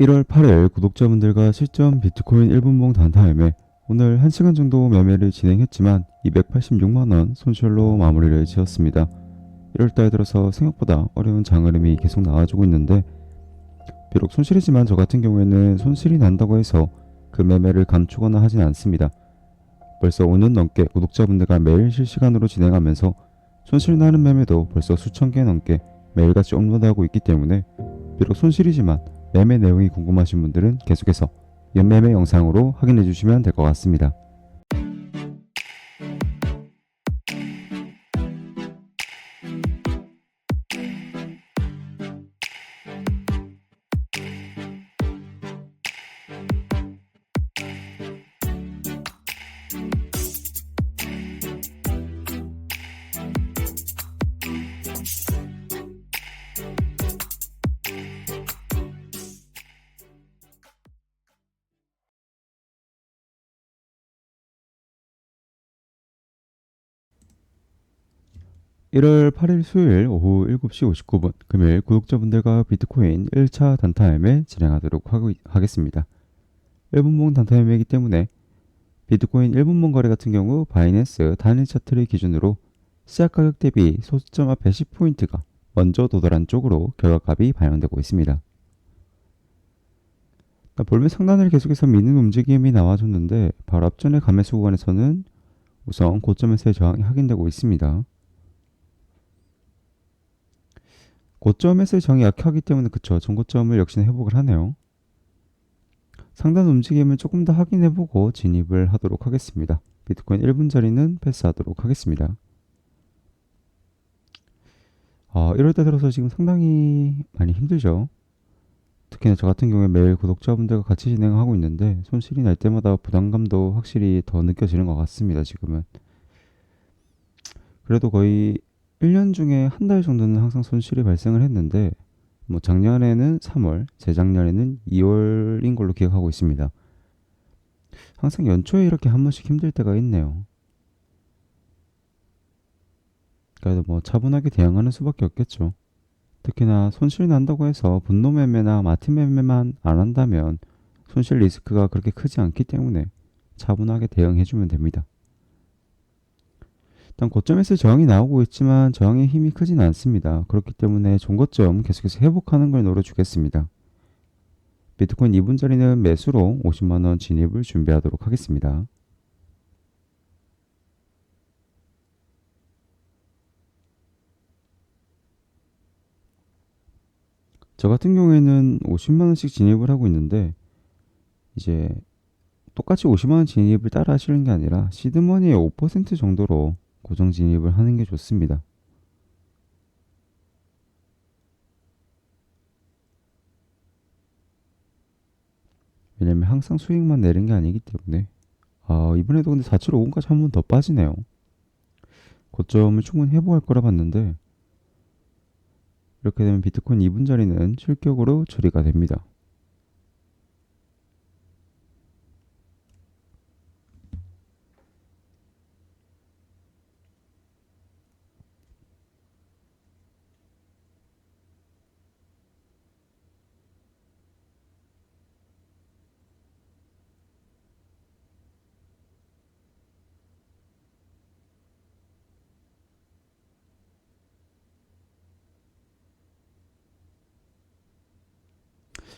1월 8일 구독자분들과 실전 비트코인 1분봉 단타 매매 오늘 1시간 정도 매매를 진행했지만 286만원 손실로 마무리를 지었습니다. 1월달 들어서 생각보다 어려운 장흐름이 계속 나와주고 있는데 비록 손실이지만 저 같은 경우에는 손실이 난다고 해서 그 매매를 감추거나 하진 않습니다. 벌써 5년 넘게 구독자분들과 매일 실시간으로 진행하면서 손실 나는 매매도 벌써 수천 개 넘게 매일같이 업로드하고 있기 때문에 비록 손실이지만 매매 내용이 궁금하신 분들은 계속해서 연매매 영상으로 확인해 주시면 될 것 같습니다. (1월 8일) 수요일 오후 (7시 59분) 금요일 구독자분들과 비트코인 1차 단타 매매 진행하도록 하고, 하겠습니다 1분봉 단타 매매이기 때문에 비트코인 1분봉 거래 같은 경우 바이낸스 단일 차트를 기준으로 시작 가격 대비 소수점 앞 110포인트가 먼저 도달한 쪽으로 결과값이 반영되고 있습니다. 볼매 상단을 계속해서 미는 움직임이 나와줬는데 바로 앞전의 감매수 구간에서는 우선 고점에서의 저항이 확인되고 있습니다. 고점에서의 저항이 약하기 때문에 그쵸 전고점을 역시나 회복을 하네요. 상단 움직임을 조금 더 확인해보고 진입을 하도록 하겠습니다. 비트코인 1분짜리는 패스하도록 하겠습니다. 어, 1월달 들어서 지금 상당히 많이 힘들죠. 특히나 저 같은 경우에 매일 구독자분들과 같이 진행하고 있는데 손실이 날 때마다 부담감도 확실히 더 느껴지는 것 같습니다. 지금은. 그래도 거의 1년 중에 한 달 정도는 항상 손실이 발생을 했는데 뭐 작년에는 3월, 재작년에는 2월인 걸로 기억하고 있습니다. 항상 연초에 이렇게 한 번씩 힘들 때가 있네요. 그래도 뭐 차분하게 대응하는 수밖에 없겠죠. 특히나 손실 난다고 해서 분노 매매나 마틴 매매만 안 한다면 손실 리스크가 그렇게 크지 않기 때문에 차분하게 대응해주면 됩니다. 일단 고점에서 저항이 나오고 있지만 저항의 힘이 크진 않습니다. 그렇기 때문에 종고점 계속해서 회복하는 걸 노려주겠습니다. 비트코인 2분짜리는 매수로 50만원 진입을 준비하도록 하겠습니다. 저 같은 경우에는 50만원씩 진입을 하고 있는데 이제 똑같이 50만원 진입을 따라 하시는 게 아니라 시드머니의 5% 정도로 고정 진입을 하는 게 좋습니다. 왜냐면 항상 수익만 내는 게 아니기 때문에 아 이번에도 근데 475원까지 한 번 더 빠지네요. 고점을 충분히 회복할 거라 봤는데 이렇게 되면 비트코인 2분짜리는 실격으로 처리가 됩니다.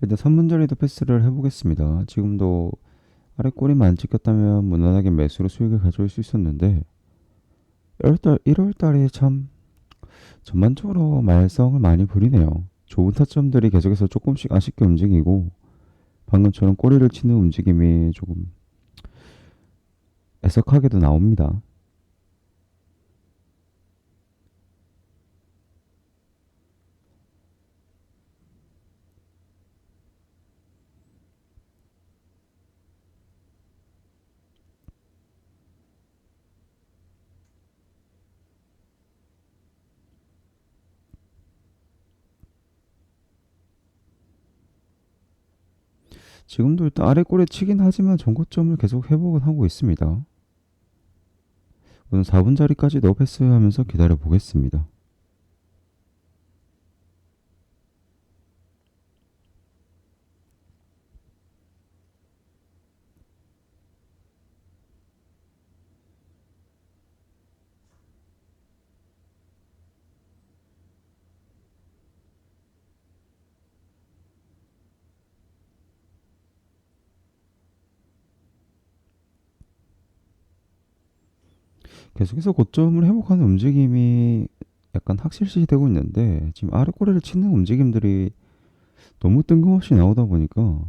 일단 3분짜리도 패스를 해보겠습니다. 지금도 아래 꼬리만 안 찍혔다면 무난하게 매수로 수익을 가져올 수 있었는데 1월달, 1월달에 참 전반적으로 말썽을 많이 부리네요. 좋은 타점들이 계속해서 조금씩 아쉽게 움직이고 방금처럼 꼬리를 치는 움직임이 조금 애석하게도 나옵니다. 지금도 일단 아래 꼬리 치긴 하지만 전고점을 계속 회복은 하고 있습니다. 우선 4분짜리까지 너 패스 하면서 기다려 보겠습니다. 계속해서 고점을 회복하는 움직임이 약간 확실시 되고 있는데 지금 아래 꼬리를 치는 움직임들이 너무 뜬금없이 나오다 보니까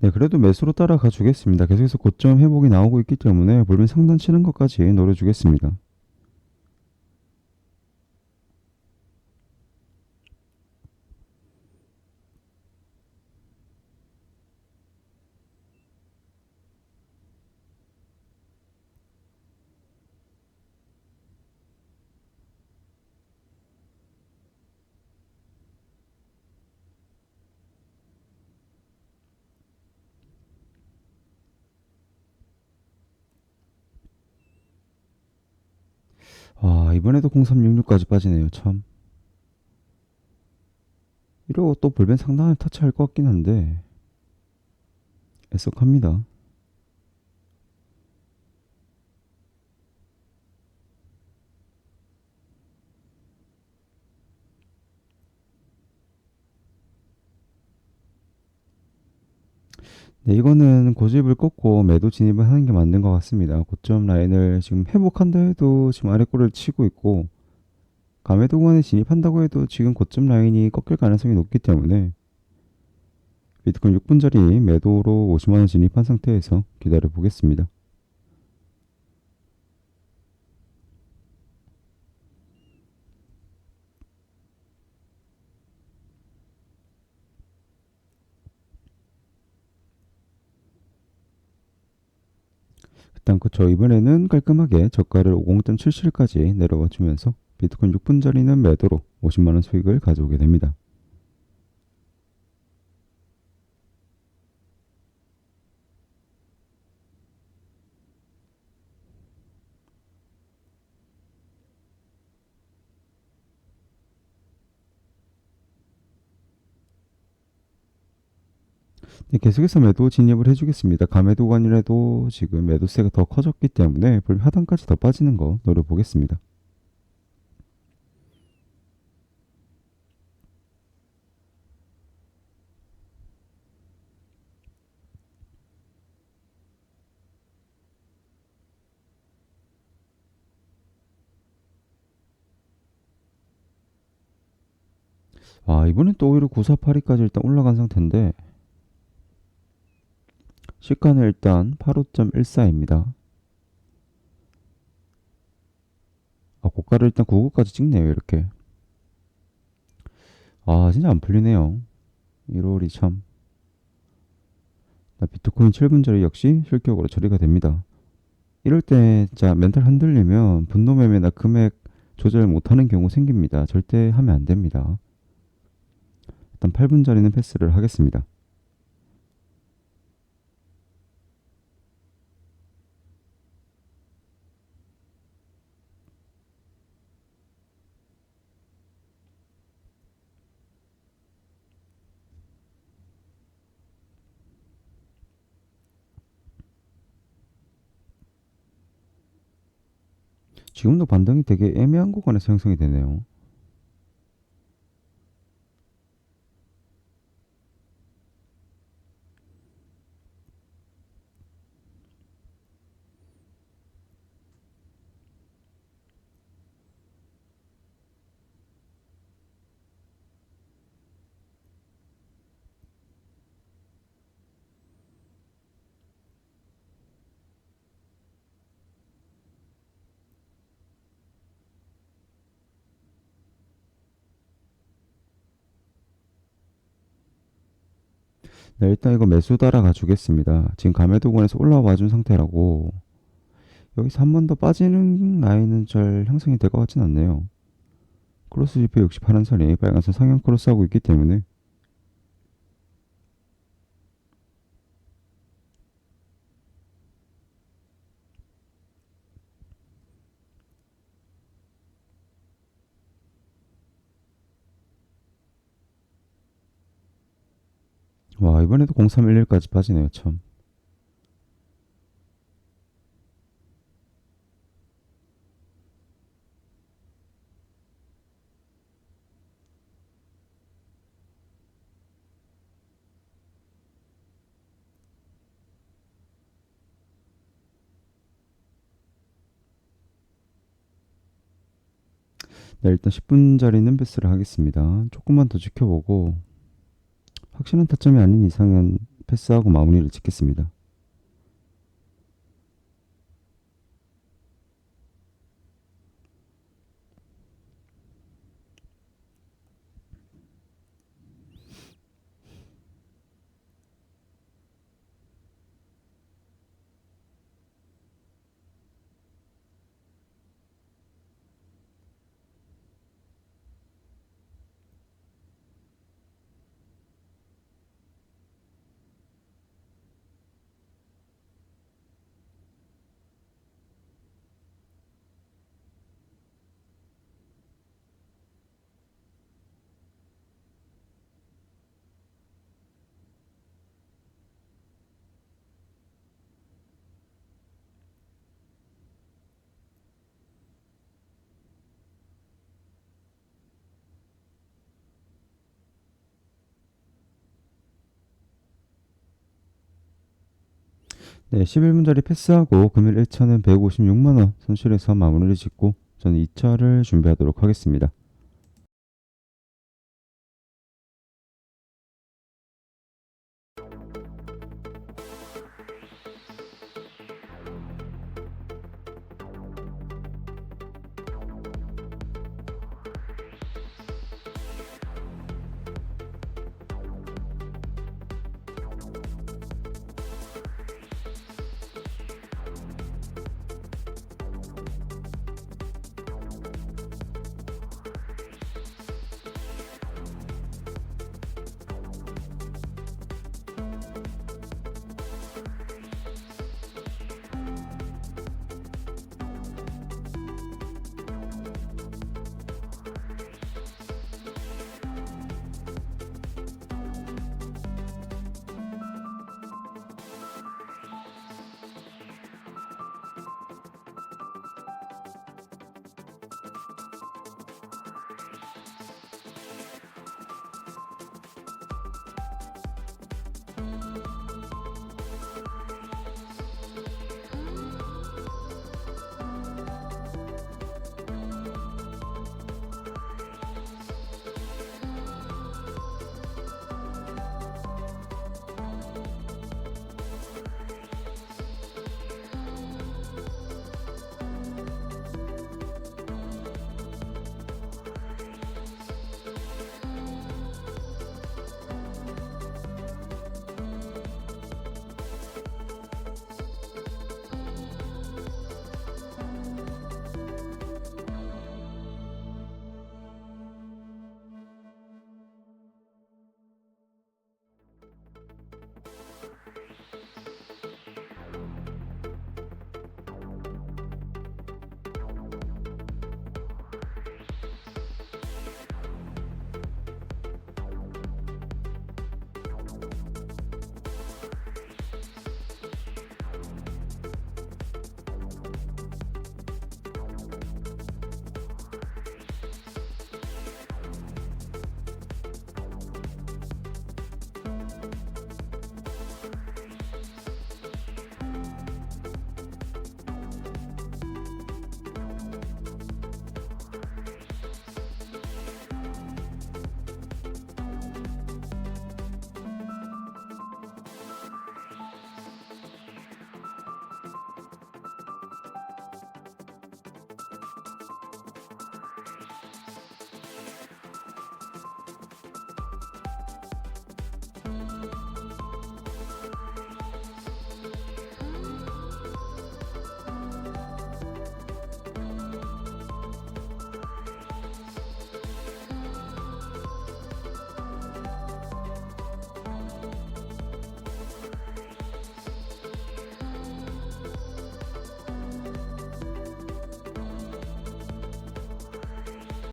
네, 그래도 매수로 따라가 주겠습니다. 계속해서 고점 회복이 나오고 있기 때문에 볼면 상단 치는 것까지 노려주겠습니다. 아, 이번에도 0366까지 빠지네요. 참. 이러고 또 볼벤 상단을 터치할 것 같긴 한데 애석합니다. 네, 이거는 고집을 꺾고 매도 진입을 하는 게 맞는 것 같습니다. 고점 라인을 지금 회복한다 해도 지금 아래 꼬리를 치고 있고 감매도 구간에 진입한다고 해도 지금 고점 라인이 꺾일 가능성이 높기 때문에 비트코인 6분짜리 매도로 50만원 진입한 상태에서 기다려 보겠습니다. 일단 그쵸 이번에는 깔끔하게 저가를 50.77까지 내려와 주면서 비트코인 6분짜리는 매도로 50만원 수익을 가져오게 됩니다. 계속해서 매도 진입을 해주겠습니다. 가매도관이라도 지금 매도세가 더 커졌기 때문에 볼 하단까지 더 빠지는 거 노려보겠습니다. 아, 이번엔 또 오히려 9482까지 일단 올라간 상태인데 시가는 일단 85.14입니다. 아, 고가를 일단 99까지 찍네요, 이렇게. 아, 진짜 안 풀리네요. 1월이 참. 나 비트코인 7분짜리 역시 실격으로 처리가 됩니다. 이럴 때 진짜 멘탈 흔들리면 분노 매매나 금액 조절 못하는 경우 생깁니다. 절대 하면 안 됩니다. 일단 8분짜리는 패스를 하겠습니다. 지금도 반등이 되게 애매한 구간에서 형성이 되네요. 네, 일단 이거 매수 따라 가 주겠습니다. 지금 가매도권에서 올라와 준 상태라고 여기서 한 번 더 빠지는 라인은 잘 형성이 될 것 같진 않네요. 크로스 지표 68한 선이 빨간선 상향 크로스하고 있기 때문에 와, 이번에도 0311까지 빠지네요, 참. 네, 일단 10분짜리는 패스를 하겠습니다. 조금만 더 지켜보고 확실한 타점이 아닌 이상은 패스하고 마무리를 짓겠습니다. 네, 11분짜리 패스하고 금일 1차는 156만원 손실해서 마무리를 짓고 저는 2차를 준비하도록 하겠습니다.